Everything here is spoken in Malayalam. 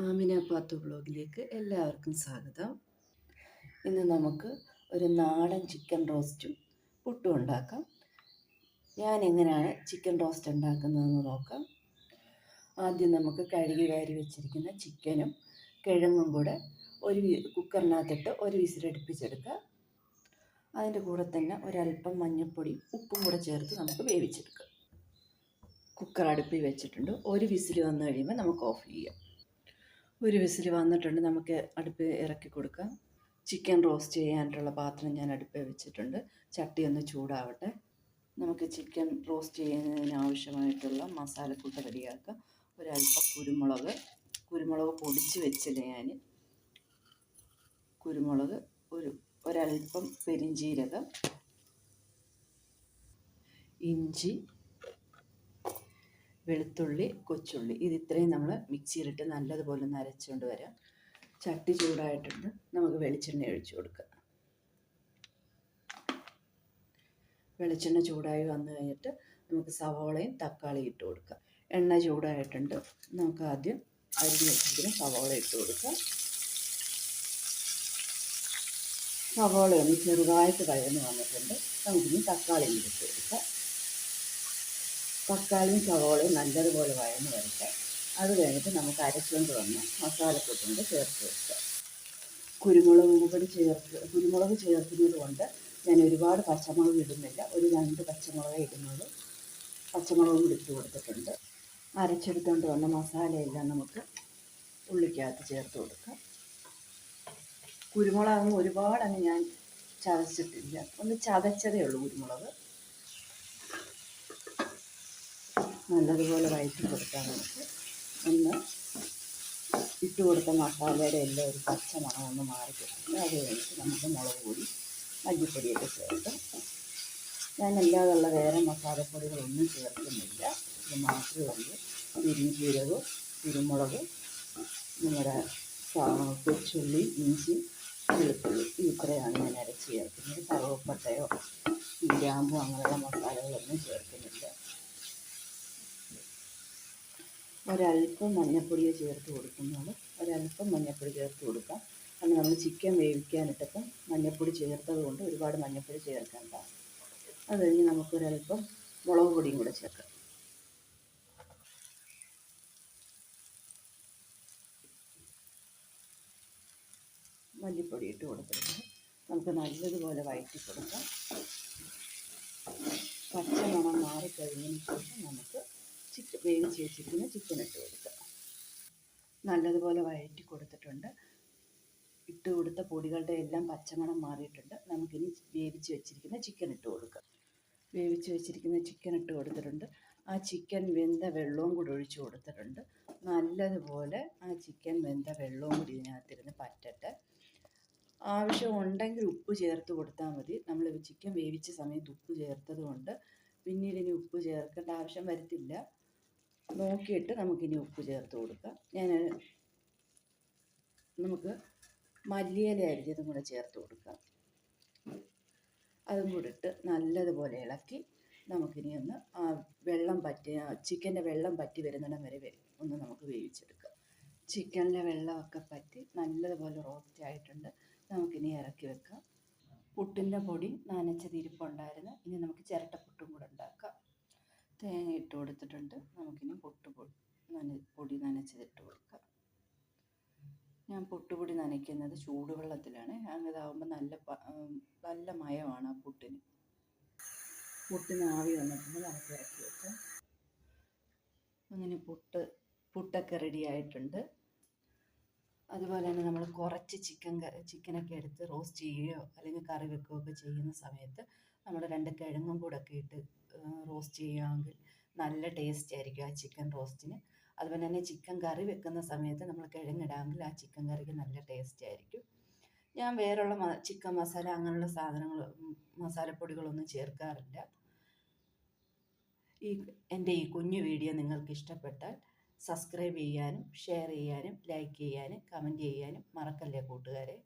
ആമിന പാത്തു ബ്ലോഗിലേക്ക് എല്ലാവർക്കും സ്വാഗതം. ഇന്ന് നമുക്ക് ഒരു നാടൻ ചിക്കൻ റോസ്റ്റും പുട്ടും ഉണ്ടാക്കാം. ഞാൻ എങ്ങനെയാണ് ചിക്കൻ റോസ്റ്റ് ഉണ്ടാക്കുന്നതെന്ന് നോക്കാം. ആദ്യം നമുക്ക് കഴുകി വാരി വെച്ചിരിക്കുന്ന ചിക്കനും കിഴങ്ങും കൂടെ ഒരു കുക്കറിനകത്തിട്ട് ഒരു വിസിലടുപ്പിച്ചെടുക്കുക. അതിന്റെ കൂടെ തന്നെ ഒരല്പം മഞ്ഞൾപ്പൊടി ഉപ്പും കൂടെ ചേർത്ത് നമുക്ക് വേവിച്ചെടുക്കാം. കുക്കർ അടുപ്പിൽ വെച്ചിട്ടുണ്ട്. ഒരു വിസിൽ വന്നു കഴിയുമ്പോൾ നമുക്ക് ഓഫ് ചെയ്യാം. ഒരു വിസിൽ വന്നിട്ടുണ്ട്. നമുക്ക് അടുപ്പ് ഇറക്കി കൊടുക്കാം. ചിക്കൻ റോസ്റ്റ് ചെയ്യാനായിട്ടുള്ള പാത്രം ഞാൻ അടുപ്പിൽ വെച്ചിട്ടുണ്ട്. ചട്ടി ഒന്ന് ചൂടാവട്ടെ. നമുക്ക് ചിക്കൻ റോസ്റ്റ് ചെയ്യുന്നതിന് ആവശ്യമായിട്ടുള്ള മസാലക്കൂട്ട് റെഡിയാക്കാം. ഒരല്പം കുരുമുളക്. കുരുമുളക് പൊടിച്ച് വെച്ചില്ല ഞാൻ കുരുമുളക് ഒരു ഒരല്പം പെരിഞ്ചീരകം. ഇഞ്ചി. വെളുത്തുള്ളി കൊച്ചുള്ളി. ഇത് ഇത്രയും നമ്മൾ മിക്സിയിലിട്ട് നല്ലതുപോലെ ഒന്ന് അരച്ചുകൊണ്ട് വരാം. ചട്ടി ചൂടായിട്ടുണ്ട്. നമുക്ക് വെളിച്ചെണ്ണ ഒഴിച്ചു കൊടുക്കാം. വെളിച്ചെണ്ണ ചൂടായി വന്നു കഴിഞ്ഞിട്ട് നമുക്ക് സവോളയും തക്കാളിയും ഇട്ട് കൊടുക്കാം. എണ്ണ ചൂടായിട്ടുണ്ട്. നമുക്ക് ആദ്യം അരിഞ്ഞ് വെച്ചിട്ട് സവോള ഇട്ട് കൊടുക്കാം. സവോള ഒന്ന് ചെറുതായിട്ട് കഴിഞ്ഞ് വന്നിട്ടുണ്ട്. നമുക്കിനി തക്കാളിയും ഇട്ട് കൊടുക്കാം. തക്കാളിയും സവോളയും നല്ലതുപോലെ വഴന്ന് വരട്ടെ. അത് കഴിഞ്ഞിട്ട് നമുക്ക് അരച്ചുകൊണ്ട് വന്ന് മസാലക്കൂട്ടുണ്ട് ചേർത്ത് വെക്കാം കുരുമുളക് കൂടി ചേർത്ത് കുരുമുളക് ചേർക്കുന്നത് കൊണ്ട് ഞാൻ ഒരുപാട് പച്ചമുളക് ഇടുന്നില്ല. ഒരു രണ്ട് പച്ചമുളക് ഇടുന്നത് പച്ചമുളകും കൂടി ഇട്ട് കൊടുത്തിട്ടുണ്ട്. അരച്ചെടുത്തുകൊണ്ട് വന്ന മസാലയെല്ലാം നമുക്ക് ഉള്ളിക്കകത്ത് ചേർത്ത് കൊടുക്കാം. കുരുമുളക് അങ്ങ് ഞാൻ ചതച്ചിട്ടില്ല. ഒന്ന് ചതച്ചതേ ഉള്ളൂ കുരുമുളക്. നല്ലതുപോലെ വഴറ്റി കൊടുത്താൽ നമുക്ക് ഒന്ന് ഇട്ട് കൊടുത്ത മസാലയുടെ എല്ലാം ഒരു പച്ച മണം ഒന്ന് മാറി കിട്ടും. അത് കഴിഞ്ഞിട്ട് നമുക്ക് മുളക് പൊടി മല്ലിപ്പൊടിയൊക്കെ ചേർത്ത്. ഞാൻ അല്ലാതുള്ള വേറെ മസാലപ്പൊടികളൊന്നും ചേർക്കുന്നില്ല. ഇത് മാത്രമേ ഉള്ളൂ. പെരിഞ്ചീരകവും കുരുമുളക് നമ്മുടെ കൊച്ചുള്ളി ഇഞ്ചി വെളുത്തുള്ളി. ഇത് ഇത്രയാണ് ഞാൻ അരച്ച് ചേർക്കുന്നത്. കറുവപ്പട്ടയോ ഗ്രാമ്പോ അങ്ങനെയുള്ള മസാലകളൊന്നും ചേർക്കുന്നില്ല. ഒരല്പം മഞ്ഞൾപ്പൊടിയെ ചേർത്ത് കൊടുക്കുന്നുള്ളൂ ഒരല്പം മഞ്ഞപ്പൊടി ചേർത്ത് കൊടുക്കാം കാരണം നമ്മൾ ചിക്കൻ വേവിക്കാനിട്ടപ്പം മഞ്ഞൾപ്പൊടി ചേർത്തത് കൊണ്ട് ഒരുപാട് മഞ്ഞൾപ്പൊടി ചേർക്കണ്ട അത് കഴിഞ്ഞ് നമുക്കൊരല്പം മുളക് പൊടിയും കൂടെ ചേർക്കാം. മല്ലിപ്പൊടി ഇട്ട് കൊടുത്തിട്ടുണ്ട്. നമുക്ക് നല്ലതുപോലെ വഴറ്റി കൊടുക്കാം. പച്ചമണം മാറിക്കഴിഞ്ഞതിന് ശേഷം നമുക്ക് വേവിച്ച് വെച്ചിരിക്കുന്ന ചിക്കൻ ഇട്ട് കൊടുക്കുക നല്ലതുപോലെ വഴറ്റി കൊടുത്തിട്ടുണ്ട്. ഇട്ട് കൊടുത്ത പൊടികളുടെ എല്ലാം പച്ചമണം മാറിയിട്ടുണ്ട്. നമുക്കിനി വേവിച്ച് വെച്ചിരിക്കുന്ന ചിക്കൻ ഇട്ട് കൊടുക്കുക വേവിച്ച് വെച്ചിരിക്കുന്ന ചിക്കൻ ഇട്ട് കൊടുത്തിട്ടുണ്ട്. ആ ചിക്കൻ വെന്ത വെള്ളവും കൂടി ഒഴിച്ച് കൊടുത്തിട്ടുണ്ട്. നല്ലതുപോലെ ആ ചിക്കൻ വെന്ത വെള്ളവും കൂടി ഇതിനകത്തിരുന്ന് പറ്റട്ടെ. ആവശ്യമുണ്ടെങ്കിൽ ഉപ്പ് ചേർത്ത് കൊടുത്താൽ മതി. നമ്മൾ ചിക്കൻ വേവിച്ച സമയത്ത് ഉപ്പ് ചേർത്തത് കൊണ്ട് പിന്നീട് ഇനി ഉപ്പ് ചേർക്കേണ്ട ആവശ്യം വരത്തില്ല. നോക്കിയിട്ട് നമുക്കിനി ഉപ്പ് ചേർത്ത് കൊടുക്കാം. ഞാൻ നമുക്ക് മല്ലിയില അരിഞ്ഞതും കൂടെ ചേർത്ത് കൊടുക്കാം. അതും കൂടെ ഇട്ട് നല്ലതുപോലെ ഇളക്കി നമുക്കിനി ഒന്ന് ആ വെള്ളം പറ്റി ചിക്കന്റെ വെള്ളം പറ്റി വരുന്നിടം വരെ വരും ഒന്ന് നമുക്ക് വേവിച്ചെടുക്കാം. ചിക്കനിലെ വെള്ളമൊക്കെ പറ്റി നല്ലതുപോലെ റോസ്റ്റ് ആയിട്ടുണ്ട്. നമുക്കിനി ഇറക്കി വെക്കാം. പുട്ടിന്റെ പൊടി നനച്ചത് ഇരിപ്പുണ്ടായിരുന്നു ഇനി നമുക്ക് ചിരട്ടപ്പുട്ടും കൂടെ ഉണ്ടാക്കാം. തേങ്ങ ഇട്ട് കൊടുത്തിട്ടുണ്ട്. നമുക്കിനി പൊട്ട് പൊടി നന പൊടി നനച്ചതിട്ട് കൊടുക്കാം. ഞാൻ പൊട്ടുപൊടി നനയ്ക്കുന്നത് ചൂടുവെള്ളത്തിലാണ്. അങ്ങനെതാവുമ്പോൾ നല്ല നല്ല മയമാണ് ആ പുട്ടിന്. പുട്ടിന് ആവി വന്നിട്ടുണ്ട് നമുക്ക് ഇറക്കി വെക്കാം. അങ്ങനെ പുട്ട് പുട്ടൊക്കെ റെഡി ആയിട്ടുണ്ട്. അതുപോലെ തന്നെ നമ്മൾ കുറച്ച് ചിക്കൻ ചിക്കനൊക്കെ എടുത്ത് റോസ്റ്റ് ചെയ്യുകയോ അല്ലെങ്കിൽ കറി വെക്കുകയോ ഒക്കെ ചെയ്യുന്ന സമയത്ത് നമ്മൾ രണ്ട് കിഴങ്ങും കൂടെ ഒക്കെ ഇട്ട് റോസ്റ്റ് ചെയ്യുകയാണെങ്കിൽ നല്ല ടേസ്റ്റ് ആയിരിക്കും ആ ചിക്കൻ റോസ്റ്റിന്. അതുപോലെ തന്നെ ചിക്കൻ കറി വെക്കുന്ന സമയത്ത് നമ്മൾ കിഴങ്ങിടാമെങ്കിൽ ആ ചിക്കൻ കറിക്ക് നല്ല ടേസ്റ്റ് ആയിരിക്കും. ഞാൻ വേറെയുള്ള ചിക്കൻ മസാല അങ്ങനെയുള്ള സാധനങ്ങൾ മസാലപ്പൊടികളൊന്നും ചേർക്കാറില്ല. ഈ എന്റെ ഈ കുഞ്ഞു വീഡിയോ നിങ്ങൾക്ക് ഇഷ്ടപ്പെട്ടാൽ സബ്സ്ക്രൈബ് ചെയ്യാനും ഷെയർ ചെയ്യാനും ലൈക്ക് ചെയ്യാനും കമന്റ് ചെയ്യാനും മറക്കല്ലേ കൂട്ടുകാരെ?